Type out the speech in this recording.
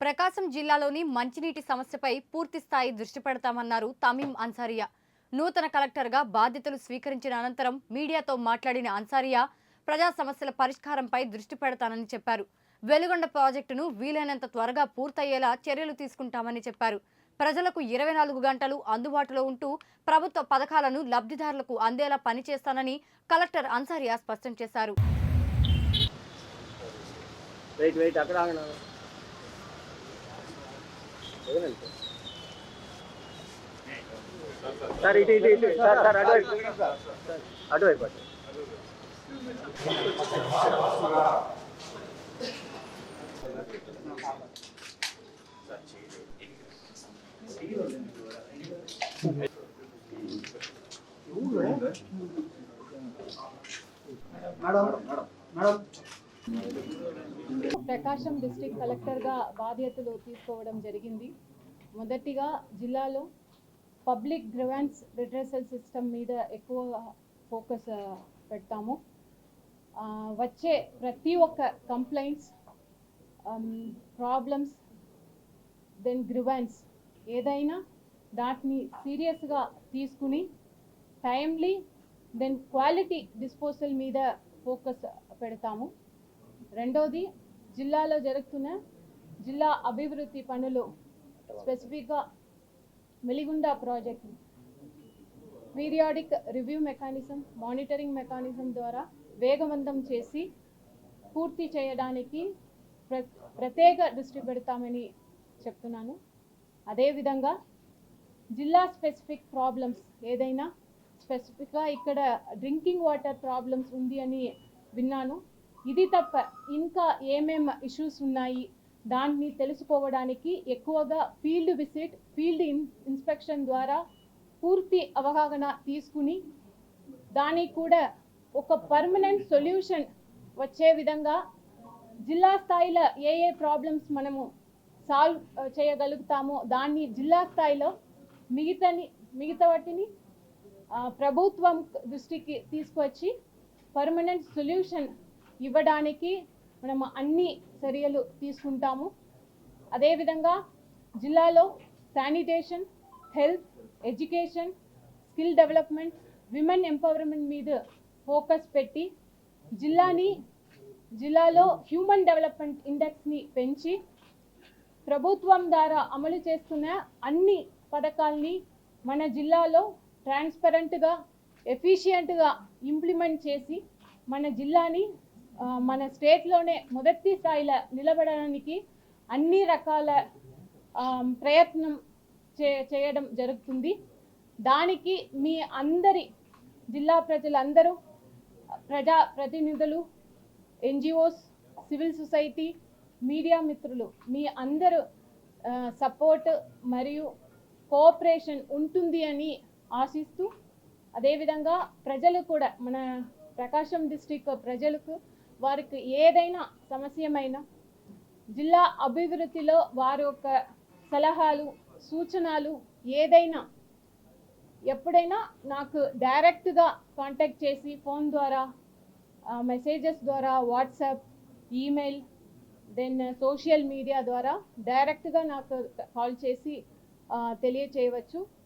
ప్రకాశం జిల్లాలోని మంచినీటి సమస్యపై పూర్తి స్థాయి దృష్టి పెడతామన్నారు తమీం అన్సారియా. నూతన కలెక్టర్గా బాధ్యతలు స్వీకరించిన అనంతరం మీడియాతో మాట్లాడిన అన్సారియా ప్రజా సమస్యల పరిష్కారంపై దృష్టి పెడతానని చెప్పారు. వెలుగొండ ప్రాజెక్టును వీలైనంత త్వరగా పూర్తయ్యేలా చర్యలు తీసుకుంటామని చెప్పారు. ప్రజలకు ఇరవై నాలుగు గంటలు అందుబాటులో ఉంటూ ప్రభుత్వ పథకాలను లబ్ధిదారులకు అందేలా పనిచేస్తానని కలెక్టర్ అన్సారియా స్పష్టం చేశారు. సార్ ఇటు ఇటు ఇటు సార్ సార్ అటువైపు సార్, అటువైపు అటు Prakasam district కలెక్టర్గా బాధ్యతలు తీసుకోవడం జరిగింది. మొదటిగా జిల్లాలో పబ్లిక్ గ్రివెన్స్ రిడ్రెసల్ సిస్టమ్ మీద ఎక్కువ ఫోకస్ పెడతాము. వచ్చే ప్రతి ఒక్క కంప్లైంట్స్ ప్రాబ్లమ్స్ దెన్ గ్రివెన్స్ ఏదైనా దాటిని సీరియస్గా తీసుకుని టైమ్లీ దెన్ క్వాలిటీ డిస్పోజల్ మీద ఫోకస్ పెడతాము. రెండోది జిల్లాలో జరుగుతున్న జిల్లా అభివృద్ధి పనులు స్పెసిఫిక్గా Veligonda project periodic review mechanism monitoring mechanism ద్వారా వేగవంతం చేసి పూర్తి చేయడానికి ప్ర ప్రత్యేక దృష్టి పెడతామని చెప్తున్నాను. అదేవిధంగా జిల్లా స్పెసిఫిక్ ప్రాబ్లమ్స్ ఏదైనా స్పెసిఫిక్గా ఇక్కడ డ్రింకింగ్ వాటర్ ప్రాబ్లమ్స్ ఉంది అని విన్నాను. ఇది తప్ప ఇంకా ఏమేం ఇష్యూస్ ఉన్నాయి? దాన్ని తెలుసుకోవడానికి ఎక్కువగా field visit field in inspection ద్వారా పూర్తి అవగాహన తీసుకుని దానికి కూడా ఒక పర్మనెంట్ సొల్యూషన్ వచ్చే విధంగా జిల్లా స్థాయిలో ఏ ఏ ప్రాబ్లమ్స్ మనము సాల్వ్ చేయగలుగుతామో దాన్ని జిల్లా స్థాయిలో మిగతాని మిగతా వాటిని ప్రభుత్వం దృష్టికి తీసుకొచ్చి పర్మనెంట్ సొల్యూషన్ ఇవ్వడానికి మనం అన్ని చర్యలు తీసుకుంటాము. అదేవిధంగా జిల్లాలో sanitation health education skill development women empowerment మీద ఫోకస్ పెట్టి జిల్లాని జిల్లాలో హ్యూమన్ డెవలప్మెంట్ ఇండెక్స్ని పెంచి ప్రభుత్వం ద్వారా అమలు చేస్తున్న అన్ని పథకాల్ని మన జిల్లాలో ట్రాన్స్పరెంట్గా ఎఫిషియెంట్గా ఇంప్లిమెంట్ చేసి మన జిల్లాని మన స్టేట్లోనే మొదటి స్థాయిలో నిలబడడానికి అన్ని రకాల ప్రయత్నం చే చేయడం జరుగుతుంది. దానికి మీ అందరి జిల్లా ప్రజలందరూ ప్రజా ప్రతినిధులు ఎన్జిఓస్ సివిల్ సొసైటీ మీడియా మిత్రులు మీ అందరూ సపోర్ట్ మరియు కోఆపరేషన్ ఉంటుంది అని ఆశిస్తూ అదేవిధంగా ప్రజలు కూడా మన ప్రకాశం డిస్టిక్ ప్రజలకు వారికి ఏదైనా సమస్యమైనా జిల్లా అభివృద్ధిలో వారి యొక్క సలహాలు సూచనలు ఏదైనా ఎప్పుడైనా నాకు డైరెక్ట్గా కాంటాక్ట్ చేసి ఫోన్ ద్వారా మెసేజెస్ ద్వారా WhatsApp email then social media ద్వారా డైరెక్ట్గా నాకు కాల్ చేసి తెలియచేయవచ్చు.